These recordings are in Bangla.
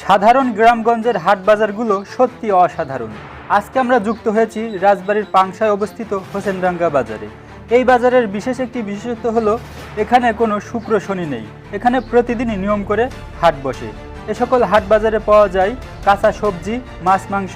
সাধারণ গ্রামগঞ্জের হাট বাজারগুলো সত্যি অসাধারণ। আজকে আমরা যুক্ত হয়েছি রাজবাড়ির পাংশায় অবস্থিত হোসেনডাঙ্গা বাজারে। এই বাজারের বিশেষ একটি বিশেষত্ব হলো, এখানে কোনো শুক্র শনি নেই। এখানে প্রতিদিনই নিয়ম করে হাট বসে। এ সকল হাট বাজারে পাওয়া যায় কাঁচা সবজি, মাছ, মাংস,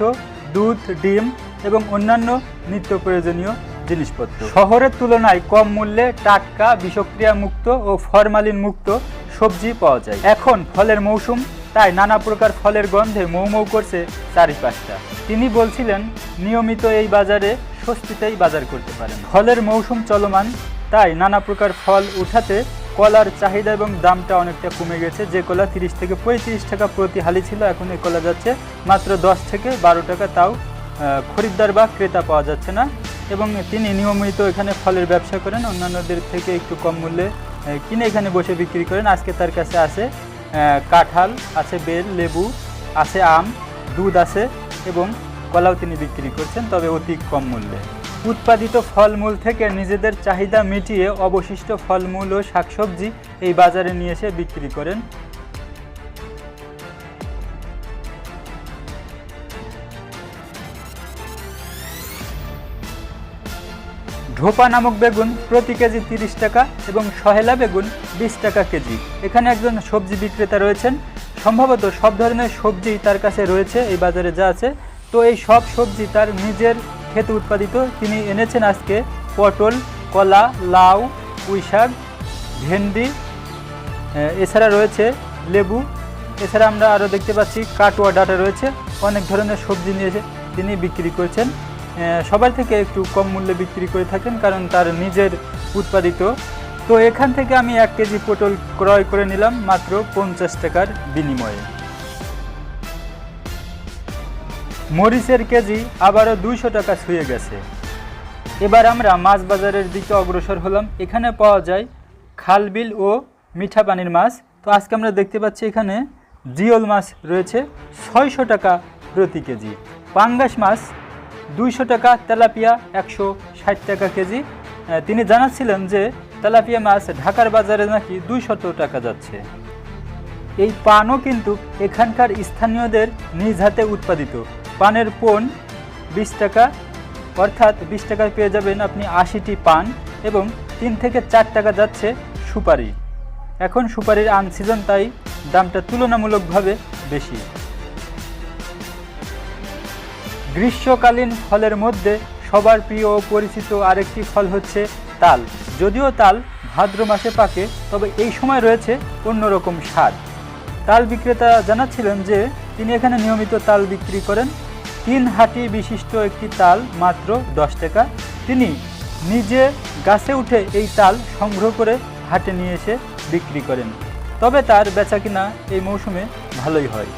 দুধ, ডিম এবং অন্যান্য নিত্য প্রয়োজনীয় জিনিসপত্র। শহরের তুলনায় কম মূল্যে টাটকা বিষক্রিয়া মুক্ত ও ফরমালিন মুক্ত সবজি পাওয়া যায়। এখন ফলের মৌসুম তাই নানা প্রকার ফলের গন্ধে মৌ মৌ করছে চারিপাশটা। তিনি বলছিলেন নিয়মিত এই বাজারে স্বস্তিতেই বাজার করতে পারেন। ফলের মৌসুম চলমান তাই নানা প্রকার ফল উঠাতে কলার চাহিদা এবং দামটা অনেকটা কমে গেছে। যে কলা তিরিশ থেকে পঁয়ত্রিশ টাকা প্রতি হালি ছিল এখন এই কলা যাচ্ছে মাত্র দশ থেকে বারো টাকা। তাও খরিদ্দার বা ক্রেতা পাওয়া যাচ্ছে না এবং তিনি নিয়মিত এখানে ফলের ব্যবসা করেন। অন্যান্যদের থেকে একটু কম মূল্যে কিনে এখানে বসে বিক্রি করেন। আজকে তার কাছে আহ, কাঁঠাল, আছে বেল, লেবু, আছে আম, দুধ আছে এবং কলাও তিনি বিক্রি করছেন, তবে অতি কম মূল্যে। উৎপাদিত ফলমূল থেকে নিজেদের চাহিদা মিটিয়ে অবশিষ্ট ফলমূল ও শাকসবজি এই বাজারে নিয়ে এসে বিক্রি করেন ঢোপা নামক বেগুন প্রতি কেজি তিরিশ টাকা এবং সহেলা বেগুন বিশ টাকা কেজি। এখানে একজন সবজি বিক্রেতা রয়েছেন। সম্ভবত সব ধরনের সবজি তার কাছে রয়েছে, এই বাজারে যা আছে। তো এই সব সবজি তার নিজের ক্ষেতে উৎপাদিত। তিনি এনেছেন আজকে পটল, কলা, লাউ, পুঁইশাক, ভেন্ডি এছাড়া রয়েছে লেবু। এছাড়া আমরা আরও দেখতে পাচ্ছি কাটোয়া ডাটা রয়েছে। অনেক ধরনের সবজি নিয়ে তিনি বিক্রি করছেন। সবার থেকে একটু কম মূল্যে বিক্রি করে থাকেন কারণ তার নিজের উৎপাদিত। তো এখান থেকে আমি এক কেজি পটল ক্রয় করে নিলাম মাত্র পঞ্চাশ টাকার বিনিময়ে। মরিচের কেজি আবারও দুইশো টাকা ছুঁয়ে গেছে। এবার আমরা মাছ বাজারের দিকে অগ্রসর হলাম। এখানে পাওয়া যায় খালবিল ও মিঠা পানির মাছ। তো আজকে আমরা দেখতে পাচ্ছি এখানে জিওল মাছ রয়েছে, ছয়শো টাকা প্রতি কেজি। পাঙ্গাস মাছ দুইশো টাকা তেলাপিয়া একশো ষাট টাকা কেজি। তিনি জানাচ্ছিলেন যে তেলাপিয়া মাছ ঢাকার বাজারে নাকি দুইশত টাকা যাচ্ছে। এই পানও কিন্তু এখানকার স্থানীয়দের নিজ হাতে উৎপাদিত। পানের পণ বিশ টাকা, অর্থাৎ বিশ টাকায় পেয়ে যাবেন আপনি আশিটি পান এবং তিন থেকে চার টাকা যাচ্ছে সুপারি। এখন সুপারির আন সিজন তাই দামটা তুলনামূলকভাবে বেশি। গ্রীষ্মকালীন ফলের মধ্যে সবার প্রিয় ও পরিচিত আরেকটি ফল হচ্ছে তাল। যদিও তাল ভাদ্র মাসে পাকে, তবে এই সময় রয়েছে অন্যরকম স্বাদ। তাল বিক্রেতা জানাচ্ছিলেন যে, তিনি এখানে নিয়মিত তাল বিক্রি করেন। তিন হাঁটি বিশিষ্ট একটি তাল মাত্র দশ টাকা। তিনি নিজে গাছে উঠে এই তাল সংগ্রহ করে হাটে নিয়ে এসে বিক্রি করেন। তবে তার বেচাকিনা এই মৌসুমে ভালোই হয়।